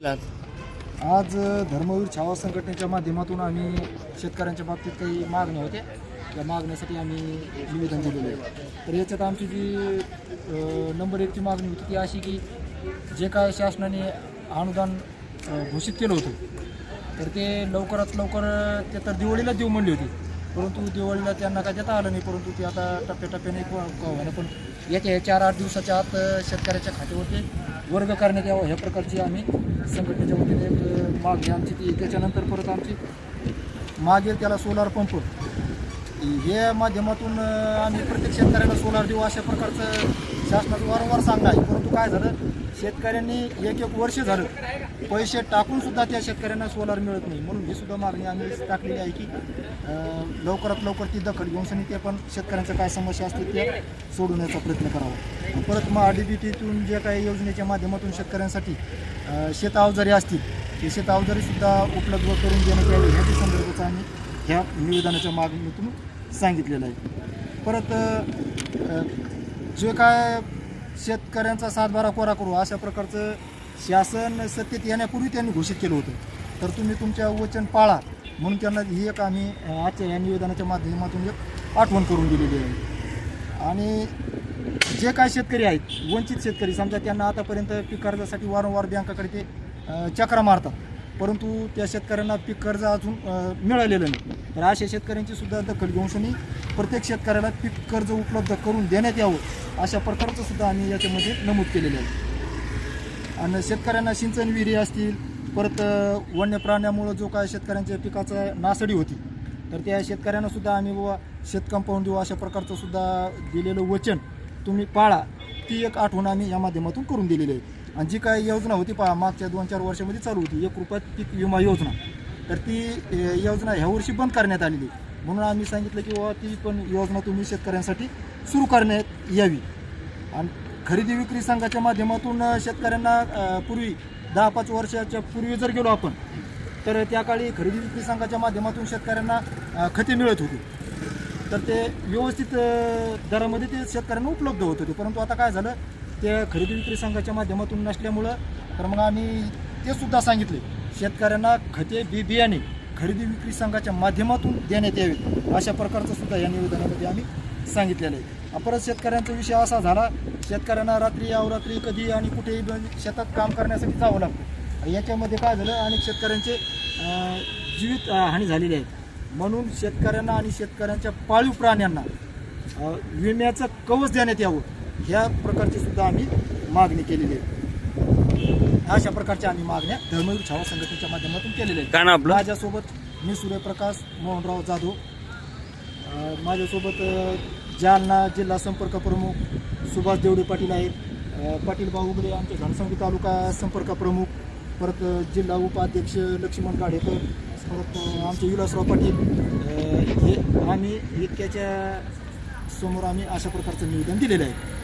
आज धर्मवीर छावा संघटनेच्या माध्यमातून आम्ही शेतकऱ्यांच्या बाबतीत काही मागण्या होत्या. त्या मागण्यासाठी आम्ही निवेदन दिलेलं आहे. तर याच्यात आमची जी नंबर एकची मागणी होती ती अशी की जे काय शासनाने अनुदान घोषित केलं होतं तर ते लवकरात लवकर ते तर दिवाळीला देऊ म्हणली होती. परंतु दिवाळीला त्यांना काय देता आलं नाही परंतु ते आता टप्प्याटप्प्याने व्हायला पण याच्या हे चार आठ दिवसाच्या आत शेतकऱ्याच्या खात्यावरती वर्ग करण्यात यावं ह्या प्रकारची आम्ही संघटनेच्या वतीने एक मागणी आमची ती त्याच्यानंतर परत आमची मागे त्याला सोलार पंप हे माध्यमातून आम्ही प्रत्येक शेतकऱ्याला सोलार देऊ अशा प्रकारचं शासनाचं वारंवार सांगणं आहे. परंतु काय झालं? शेतकऱ्यांनी एक एक वर्ष झालं पैसे टाकून सुद्धा त्या शेतकऱ्यांना सोलार मिळत नाही. म्हणून ही सुद्धा मागणी आम्ही टाकलेली आहे की लवकरात लवकर ती दखल घेऊन ते पण शेतकऱ्यांच्या काय समस्या असतील त्या सोडवण्याचा प्रयत्न करावा. परत मग डी बी टीतून जे काही योजनेच्या माध्यमातून शेतकऱ्यांसाठी शेत अवजारी असतील ते शेत अवजारीसुद्धा उपलब्ध करून देण्यात यावी ह्याच्या संदर्भाचं आम्ही ह्या निवेदनाच्या मागणीतून सांगितलेलं आहे. परत जे काय शेतकऱ्यांचा सातबारा कोरा करू अशा प्रकारचं शासन सत्तेत येण्यापूर्वी त्यांनी घोषित केलं होतं. तर तुम्ही तुमच्या वचन पाळा. म्हणून त्यांना ही एक आम्ही आजच्या या निवेदनाच्या माध्यमातून एक आठवण करून दिलेली आहे. आणि जे काय शेतकरी आहेत वंचित शेतकरी समजा त्यांना आतापर्यंत पीक कर्जासाठी वारंवार बँकाकडे ते चक्रा मारतात. परंतु त्या शेतकऱ्यांना पीक कर्ज अजून मिळालेलं नाही. तर अशा शेतकऱ्यांची सुद्धा दखल घेऊन प्रत्येक शेतकऱ्याला पीक कर्ज उपलब्ध करून देण्यात यावं अशा प्रकारचं सुद्धा आम्ही याच्यामध्ये नमूद केलेलं आहे. आणि शेतकऱ्यांना सिंचन विहिरी असतील परत वन्य प्राण्यामुळं जो काय शेतकऱ्यांच्या पिकाचं नासडी होती तर त्या शेतकऱ्यांना सुद्धा आम्ही बाबा शेतकंपाऊंड देऊ अशा प्रकारचं सुद्धा दिलेलं वचन तुम्ही पाळा. ती एक आठवण आम्ही या माध्यमातून करून दिलेली आहे. आणि जी काय योजना होती पहा मागच्या दोन चार वर्षामध्ये चालू होती. एक रुपयात पीक विमा योजना. तर ती योजना ह्या वर्षी बंद करण्यात आलेली आहे. म्हणून आम्ही सांगितलं की बाबा ती पण योजना तुम्ही शेतकऱ्यांसाठी सुरू करण्यात यावी. आणि खरेदी विक्री संघाच्या माध्यमातून शेतकऱ्यांना पूर्वी दहा पाच वर्षाच्या पूर्वी जर गेलो आपण तर त्या काळी खरेदी विक्री संघाच्या माध्यमातून शेतकऱ्यांना खते मिळत होती. तर ते व्यवस्थित दरामध्ये ते शेतकऱ्यांना उपलब्ध होत होते. परंतु आता काय झालं ते खरेदी विक्री संघाच्या माध्यमातून नसल्यामुळं तर मग आम्ही ते सुद्धा सांगितले शेतकऱ्यांना खते बी बियाणे खरेदी विक्री संघाच्या माध्यमातून देण्यात यावे अशा प्रकारचं सुद्धा या निवेदनामध्ये आम्ही सांगितलेलं आहे. परत शेतकऱ्यांचा विषय असा झाला शेतकऱ्यांना रात्री अवरात्री कधी आणि कुठेही शेतात काम करण्यासाठी जावं लागतं. याच्यामध्ये काय झालं अनेक शेतकऱ्यांचे जीवित हानी झालेली आहे. म्हणून शेतकऱ्यांना आणि शेतकऱ्यांच्या पाळीव प्राण्यांना विम्याचं कवच देण्यात यावं ह्या प्रकारची सुद्धा आम्ही मागणी केलेली आहे. अशा प्रकारच्या आम्ही मागण्या धर्मवीर छावा संघटनेच्या माध्यमातून केलेल्या आहेत. काय आपलं? माझ्यासोबत मी सूर्यप्रकाश मोहनराव जाधव. अ, माझ्यासोबत अ, जालना जिल्हा संपर्क प्रमुख सुभाष देवडे पाटील आहेत. अ, पाटील बाहुगडे आमचे घनसंगी तालुका संपर्क प्रमुख. परत अ, जिल्हा उपाध्यक्ष लक्ष्मण गाडेकर. परत अ, आमचे विलासराव पाटील. अ, हे आम्ही इतक्याच्या समोर आम्ही अशा प्रकारचं निवेदन दिलेलं आहे.